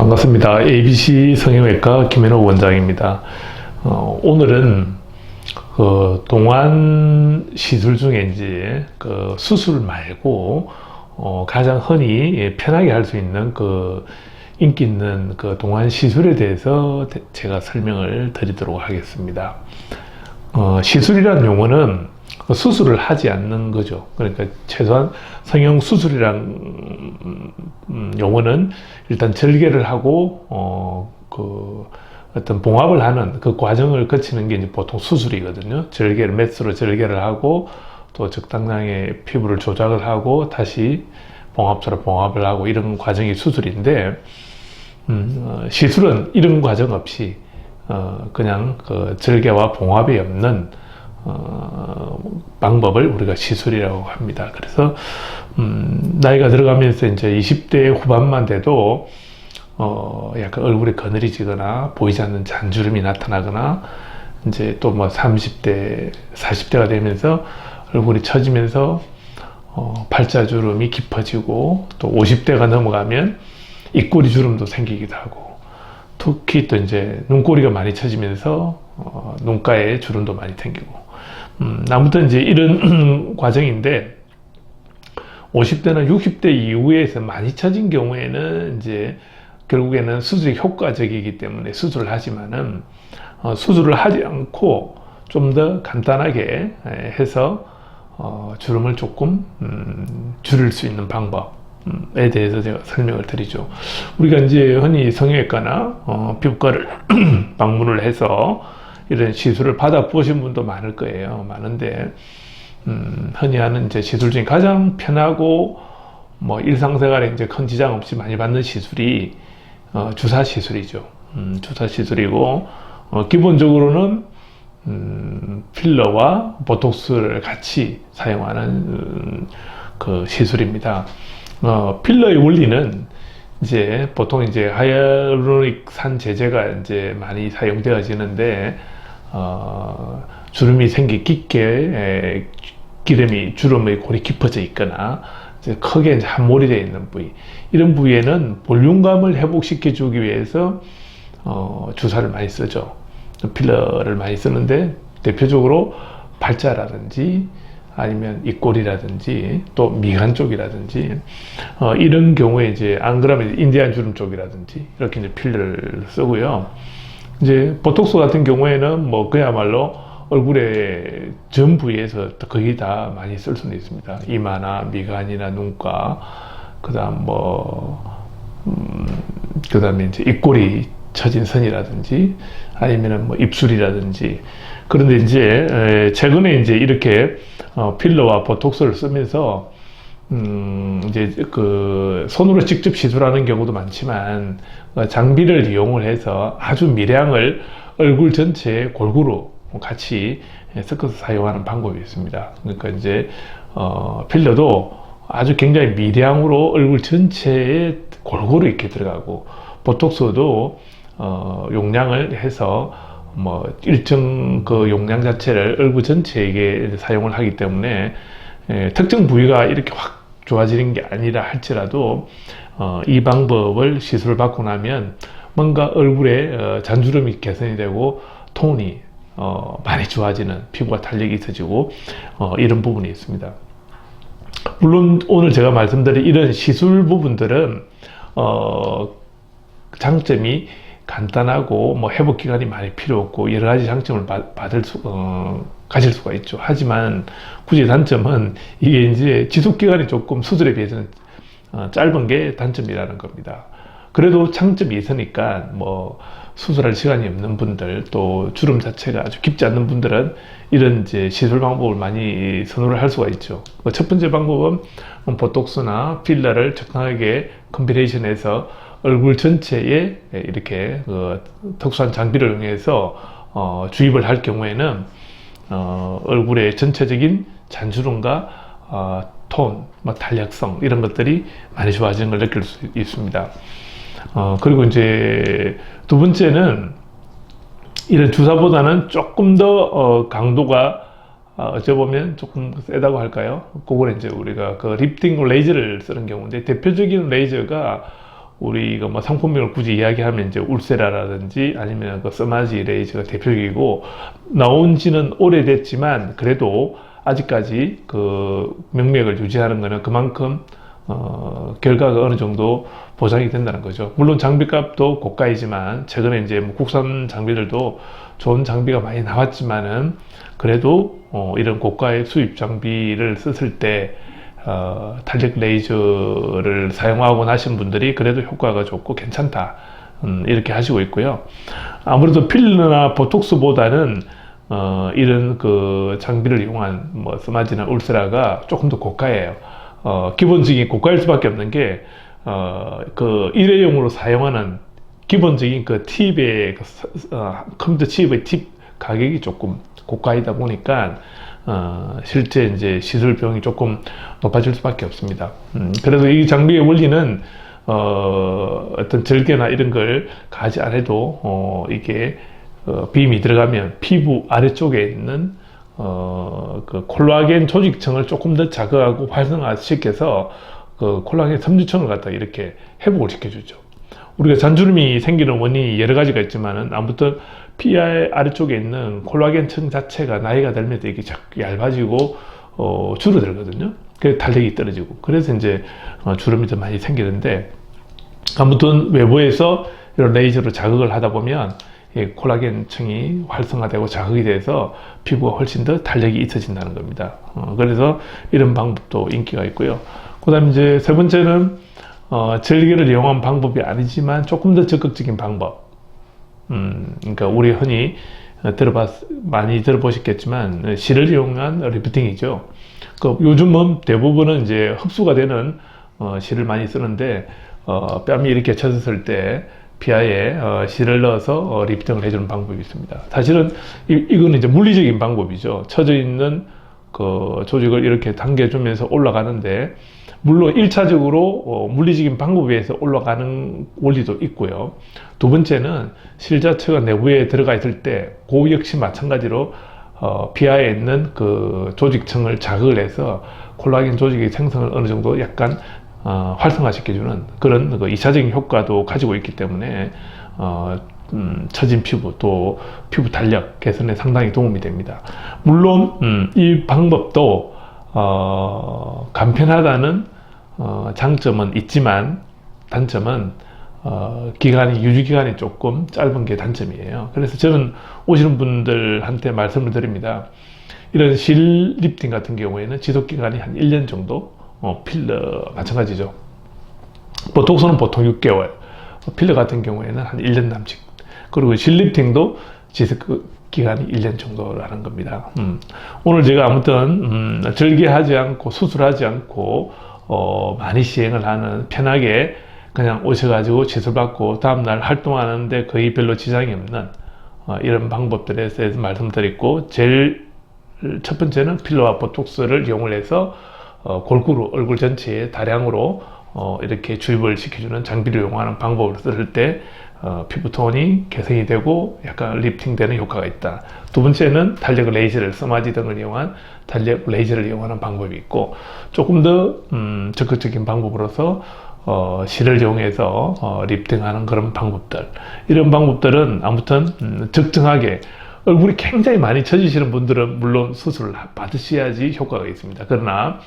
반갑습니다. ABC 성형외과 김현호 원장입니다. 어, 오늘은 그 동안 시술 중에 이제 그 수술 말고 어, 가장 흔히 편하게 할 수 있는 그 인기 있는 그 동안 시술에 대해서 대- 제가 설명을 드리도록 하겠습니다. 어, 시술이라는 용어는 그 수술을 하지 않는 거죠. 그러니까 최소한 성형 수술이란 음, 음, 용어는 일단 절개를 하고 어, 그 어떤 봉합을 하는 그 과정을 거치는 게 이제 보통 수술이거든요. 절개를 메스로 절개를 하고 또 적당량의 피부를 조작을 하고 다시 봉합처럼 봉합을 하고 이런 과정이 수술인데 음, 어, 시술은 이런 과정 없이 어, 그냥 그 절개와 봉합이 없는 어, 방법을 우리가 시술이라고 합니다. 그래서 음, 나이가 들어가면서 이제 20대 후반만 돼도 어, 약간 얼굴에 그늘이지거나 보이지 않는 잔주름이 나타나거나 이제 또 뭐 30대, 40대가 되면서 얼굴이 처지면서 어, 팔자주름이 깊어지고 또 50대가 넘어가면 입꼬리 주름도 생기기도 하고 특히 또 이제 눈꼬리가 많이 처지면서 어, 눈가에 주름도 많이 생기고. 음, 아무튼 이제 이런 과정인데 50대나 60대 이후에서 많이 처진 경우에는 이제 결국에는 수술이 효과적이기 때문에 수술을 하지만은 어, 수술을 하지 않고 좀 더 간단하게 에, 해서 어, 주름을 조금 음, 줄일 수 있는 방법 에 대해서 제가 설명을 드리죠. 우리가 이제 흔히 성형외과나 어, 피부과를 방문을 해서 이런 시술을 받아 보신 분도 많을 거예요. 많은데 음, 흔히 하는 이제 시술 중에 가장 편하고 뭐 일상생활에 이제 큰 지장 없이 많이 받는 시술이 어, 주사 시술이죠. 음, 주사 시술이고 어, 기본적으로는 음, 필러와 보톡스를 같이 사용하는 음, 그 시술입니다. 어, 필러의 원리는 이제 보통 이제 하이알루로닉 산 제제가 이제 많이 사용되어지는데 어, 주름이 생기 깊게 에, 기름이 주름의 골이 깊어져 있거나 이제 크게 이제 함몰이 되어 있는 부위 이런 부위에는 볼륨감을 회복시켜 주기 위해서 어, 주사를 많이 쓰죠. 필러를 많이 쓰는데 대표적으로 발자라든지 아니면 입꼬리라든지 또 미간 쪽이라든지 어, 이런 경우에 이제 안 그러면 인디안 주름 쪽이라든지 이렇게 이제 필러를 쓰고요. 이제 보톡스 같은 경우에는 뭐 그야말로 얼굴의 전 부위에서 거의 다 많이 쓸 수는 있습니다. 이마나 미간이나 눈가, 그다음 뭐, 음, 그다음에 이제 입꼬리 처진 선이라든지 아니면은 뭐 입술이라든지 그런데 이제 에, 최근에 이제 이렇게 어, 필러와 보톡스를 쓰면서 음, 이제 그 손으로 직접 시술하는 경우도 많지만 어, 장비를 이용을 해서 아주 미량을 얼굴 전체에 골고루 같이 섞어서 사용하는 방법이 있습니다. 그러니까 이제 어, 필러도 아주 굉장히 미량으로 얼굴 전체에 골고루 이렇게 들어가고 보톡스도 어, 용량을 해서 뭐 일정 그 용량 자체를 얼굴 전체에게 사용을 하기 때문에 에, 특정 부위가 이렇게 확 좋아지는 게 아니라 할지라도 어, 이 방법을 시술을 받고 나면 뭔가 얼굴에 어, 잔주름이 개선이 되고 톤이 어, 많이 좋아지는 피부가 탄력이 있어지고 어, 이런 부분이 있습니다. 물론 오늘 제가 말씀드린 이런 시술 부분들은 어, 장점이 간단하고 뭐 회복 기간이 많이 필요 없고 여러 가지 장점을 받- 받을 수 어, 가질 수가 있죠. 하지만 굳이 단점은 이게 이제 지속 기간이 조금 수술에 비해서는 어, 짧은 게 단점이라는 겁니다. 그래도 장점이 있으니까 뭐 수술할 시간이 없는 분들 또 주름 자체가 아주 깊지 않는 분들은 이런 이제 시술 방법을 많이 선호를 할 수가 있죠. 그첫 번째 방법은 보톡스나 필러를 적당하게 컴비네이션해서 얼굴 전체에 이렇게 그 특수한 장비를 이용해서 어, 주입을 할 경우에는 어, 얼굴의 전체적인 잔주름과 어, 톤, 뭐 탄력성 이런 것들이 많이 좋아지는 걸 느낄 수 있습니다. 어, 그리고 이제 두 번째는 이런 주사보다는 조금 더 어, 강도가 어, 어찌 보면 조금 세다고 할까요? 그거는 이제 우리가 그 리프팅 레이저를 쓰는 경우인데 대표적인 레이저가 우리가 뭐 상품명을 굳이 이야기하면 이제 울세라라든지 아니면 그 서마지 레이저가 대표적이고 나온 지는 오래됐지만 그래도 아직까지 그 명맥을 유지하는 것은 그만큼 어, 결과가 어느 정도 보장이 된다는 거죠. 물론 장비값도 고가이지만 최근에 이제 뭐 국산 장비들도 좋은 장비가 많이 나왔지만은 그래도 어, 이런 고가의 수입 장비를 썼을 때 어, 탄력 레이저를 사용하고 나신 분들이 그래도 효과가 좋고 괜찮다. 음, 이렇게 하시고 있고요. 아무래도 필러나 보톡스보다는 어, 이런 그 장비를 이용한 뭐 스마지나 울스라가 조금 더 고가예요. 어, 기본적인 고가일 수밖에 없는 게, 어, 그 일회용으로 사용하는 기본적인 그 팁의, 그, 서- 어, 컴퓨터 칩의 팁 가격이 조금 고가이다 보니까, 어, 실제 이제 시술 비용이 조금 높아질 수밖에 없습니다. 음, 그래서 이 장비의 원리는, 어, 어떤 절개나 이런 걸 가지 않아도, 어, 이게, 어, 빔이 들어가면 피부 아래쪽에 있는 어, 그 콜라겐 조직층을 조금 더 자극하고 활성화시켜서 그 콜라겐 섬유층을 갖다 이렇게 회복을 시켜주죠. 우리가 잔주름이 생기는 원인이 여러 가지가 있지만은 아무튼 피의 아래쪽에 있는 콜라겐 층 자체가 나이가 들면서 이게 자꾸 얇아지고 어, 줄어들거든요. 그래서 탄력이 떨어지고 그래서 이제 어, 주름이 더 많이 생기는데 아무튼 외부에서 이런 레이저로 자극을 하다 보면 이 콜라겐 층이 활성화되고 자극이 돼서 피부가 훨씬 더 탄력이 있어진다는 겁니다. 어, 그래서 이런 방법도 인기가 있고요. 그 다음에 이제 세 번째는 어, 절개를 이용한 방법이 아니지만 조금 더 적극적인 방법. 음, 그러니까 우리 흔히 어, 들어봤, 많이 들어보셨겠지만 어, 실을 이용한 리프팅이죠. 그 요즘은 대부분은 이제 흡수가 되는 어, 실을 많이 쓰는데 어, 뺨이 이렇게 쳐졌을 때 피하에 어, 실을 넣어서 어, 리프팅을 해주는 방법이 있습니다. 사실은 이, 이거는 이제 물리적인 방법이죠. 쳐져 있는 그 조직을 이렇게 당겨주면서 올라가는데 물론 1차적으로 어, 물리적인 방법에 의해서 올라가는 원리도 있고요. 두 번째는 실 자체가 내부에 들어가 있을 때, 그 역시 마찬가지로 어, 피하에 있는 그 조직층을 자극을 해서 콜라겐 조직의 생성을 어느 정도 약간 어, 활성화시켜주는 그런 그 2차적인 효과도 가지고 있기 때문에 어, 음, 처진 피부 또 피부 탄력 개선에 상당히 도움이 됩니다. 물론 음, 이 방법도 어, 간편하다는 어, 장점은 있지만 단점은 어, 기간이 유지 기간이 조금 짧은 게 단점이에요. 그래서 저는 오시는 분들한테 말씀을 드립니다. 이런 실 리프팅 같은 경우에는 지속 기간이 한 1년 정도 어, 필러 마찬가지죠. 보톡스는 보통 6개월, 어, 필러 같은 경우에는 한 1년 남짓. 그리고 실리프팅도 지속 기간이 1년 정도라는 겁니다. 음. 오늘 제가 아무튼 음, 절개하지 않고 수술하지 않고 어, 많이 시행을 하는 편하게 그냥 오셔가지고 시술받고 다음날 활동하는데 거의 별로 지장이 없는 어, 이런 방법들에 대해서 말씀드렸고 제일 첫 번째는 필러와 보톡스를 이용을 해서 어, 골고루 얼굴 전체에 다량으로 어, 이렇게 주입을 시켜주는 장비를 이용하는 방법을 쓸 때 어, 피부톤이 개선이 되고 약간 리프팅되는 효과가 있다. 두 번째는 탄력 레이저를 서마지 등을 이용한 탄력 레이저를 이용하는 방법이 있고 조금 더 음, 적극적인 방법으로서 어, 실을 이용해서 어, 리프팅하는 그런 방법들 이런 방법들은 아무튼 음, 적정하게 얼굴이 굉장히 많이 처지시는 분들은 물론 수술을 받으셔야지 효과가 있습니다. 그러나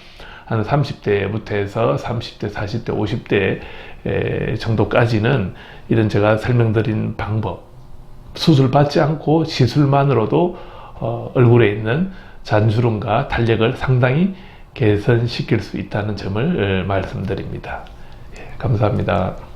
한 30대부터 해서 30대, 40대, 50대 에, 정도까지는 이런 제가 설명드린 방법 수술 받지 않고 시술만으로도 어, 얼굴에 있는 잔주름과 탄력을 상당히 개선시킬 수 있다는 점을 에, 말씀드립니다. 예, 감사합니다.